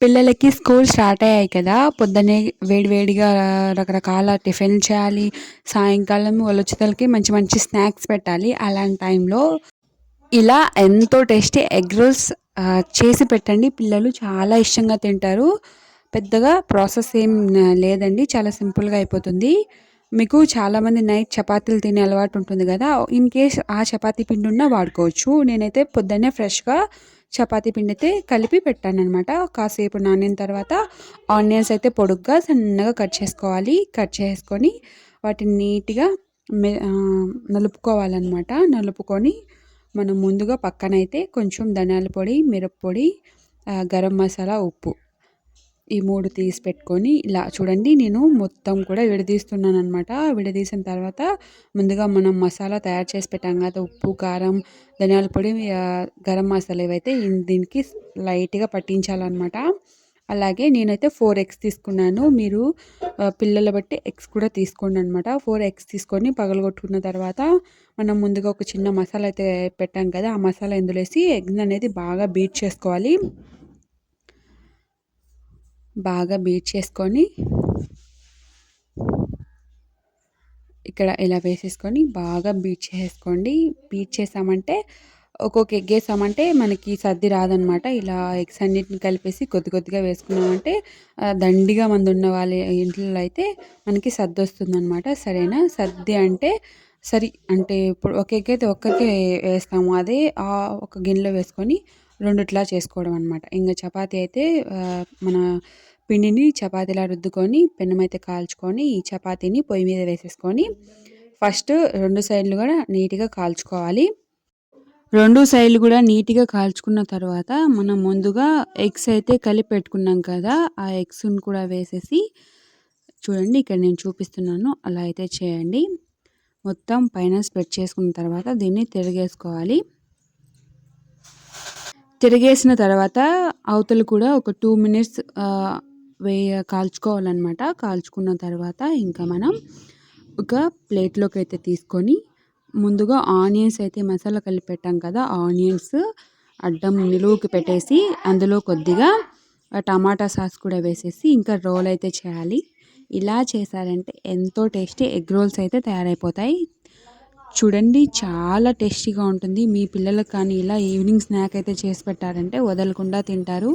పిల్లలకి school start అయ్యాయి కదా పొద్దున్నే వేడివేడిగా రకరకాల టిఫిన్ చేయాలి సాయంకాలం వాళ్ళొచ్చేతలకి మంచి మంచి స్నాక్స్ పెట్టాలి. అలాంటి టైంలో ఇలా ఎంతో టేస్టీ ఎగ్ రోల్స్ చేసి పెట్టండి. పిల్లలు చాలా ఇష్టంగా తింటారు. పెద్దగా ప్రాసెస్ ఏం లేదండి. చాలా సింపుల్గా అయిపోతుంది. మీకు చాలామంది నైట్ చపాతీలు తినే అలవాటు ఉంటుంది కదా. ఇన్ కేస్ ఆ చపాతీ పిండి ఉన్నా వాడుకోవచ్చు. నేనైతే పొద్దున్నే ఫ్రెష్గా చపాతీ పిండి అయితే కలిపి పెట్టాను అనమాట కాసేపు నానిన తర్వాత ఆనియన్స్ అయితే పొడుగ్గా సన్నగా కట్ చేసుకోవాలి. కట్ చేసుకొని వాటిని నీట్గా మె నలుపుకోవాలన్నమాట. నలుపుకొని మనం ముందుగా పక్కనైతే కొంచెం ధనియాల పొడి మిరప్పొడి గరం మసాలా ఉప్పు. ఈ మూడు తీసి పెట్టుకొని ఇలా చూడండి నేను మొత్తం కూడా విడదీస్తున్నాను అనమాట విడదీసిన తర్వాత ముందుగా మనం మసాలా తయారు చేసి పెట్టాం కదా ఉప్పు కారం ధనియాల పొడి గరం మసాలా ఇవైతే దీనికి లైట్గా పట్టించాలన్నమాట. అలాగే నేనైతే ఫోర్ ఎగ్స్ తీసుకున్నాను. మీరు పిల్లల బట్టి ఎగ్స్ కూడా తీసుకోండి అనమాట ఫోర్ ఎగ్స్ తీసుకొని పగలగొట్టుకున్న తర్వాత మనం ముందుగా ఒక చిన్న మసాలా అయితే పెట్టాం కదా ఆ మసాలా ఇందులో వేసి అనేది బాగా బీట్ చేసుకోవాలి. బాగా బీట్ చేసుకొని ఇక్కడ ఇలా వేసేసుకొని బాగా బీట్ చేసుకోండి బీట్ చేసామంటే ఒక్కొక్క ఎగ్ వేసామంటే మనకి సర్ది రాదనమాట ఇలా ఎగ్స్ అన్నిటిని కలిపేసి కొద్ది కొద్దిగా వేసుకున్నామంటే దండిగా మంది ఉన్న వాళ్ళ ఇంట్లో అయితే మనకి సర్ది వస్తుందన్నమాట. సరేనా? సర్ది అంటే సరి అంటే ఇప్పుడు ఒక ఎగ్ అయితే ఒక్కరికే వేస్తాము. అదే ఒక గిన్నెలో వేసుకొని రెండుట్లా చేసుకోవడం అనమాట ఇంకా చపాతీ అయితే మన పిండిని చపాతీలా రుద్దుకొని పెన్నమైతే కాల్చుకొని ఈ చపాతీని పొయ్యి మీద వేసేసుకొని ఫస్ట్ రెండు సైడ్లు కూడా నీట్గా కాల్చుకోవాలి. రెండు సైడ్లు కూడా నీట్గా కాల్చుకున్న తర్వాత మనం ముందుగా ఎగ్స్ అయితే కలిపి పెట్టుకున్నాం కదా ఆ ఎగ్స్ని కూడా వేసేసి చూడండి ఇక్కడ నేను చూపిస్తున్నాను అలా అయితే చేయండి. మొత్తం పైన స్ప్రెడ్ చేసుకున్న తర్వాత దీన్ని తిరిగేసుకోవాలి. తిరిగేసిన తర్వాత అవతలు కూడా ఒక టూ మినిట్స్ వేయ కాల్చుకోవాలన్నమాట. కాల్చుకున్న తర్వాత ఇంకా మనం ఒక ప్లేట్లోకి అయితే తీసుకొని ముందుగా ఆనియన్స్ అయితే మసాలా కలిపి పెట్టాం కదా ఆనియన్స్ అడ్డం నిలువుకి పెట్టేసి అందులో కొద్దిగా టమాటా సాస్ కూడా వేసేసి ఇంకా రోల్ అయితే చేయాలి. ఇలా చేశారంటే ఎంతో టేస్టీ ఎగ్ రోల్స్ అయితే తయారైపోతాయి. చూడండి చాలా టేస్టీగా ఉంటుంది. మీ పిల్లలకు కానీ ఇలా ఈవినింగ్ స్నాక్ అయితే చేసి పెట్టారంటే వదలకుండా తింటారు.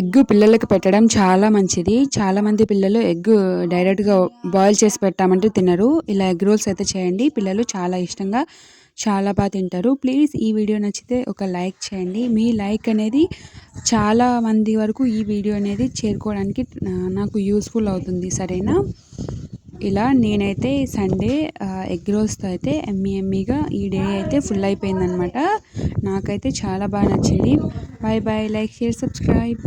ఎగ్ పిల్లలకు పెట్టడం చాలా మంచిది. చాలామంది పిల్లలు ఎగ్ డైరెక్ట్గా బాయిల్ చేసి పెట్టామంటే తినరు. ఇలా ఎగ్ రోల్స్ అయితే చేయండి. పిల్లలు చాలా ఇష్టంగా చాలా బాగా తింటారు. ప్లీజ్ ఈ వీడియో నచ్చితే ఒక లైక్ చేయండి. మీ లైక్ అనేది చాలా మంది వరకు ఈ వీడియో అనేది చేరుకోవడానికి నాకు యూస్ఫుల్ అవుతుంది. సరేనా? ఇలా నేనైతే సండే ఎగ్ రోల్స్తో అయితే ఎమ్మీ ఎమ్మీగా ఈ డే అయితే ఫుల్ అయిపోయిందనమాట నాకైతే చాలా బాగా నచ్చింది. Bye bye. Like, share, subscribe.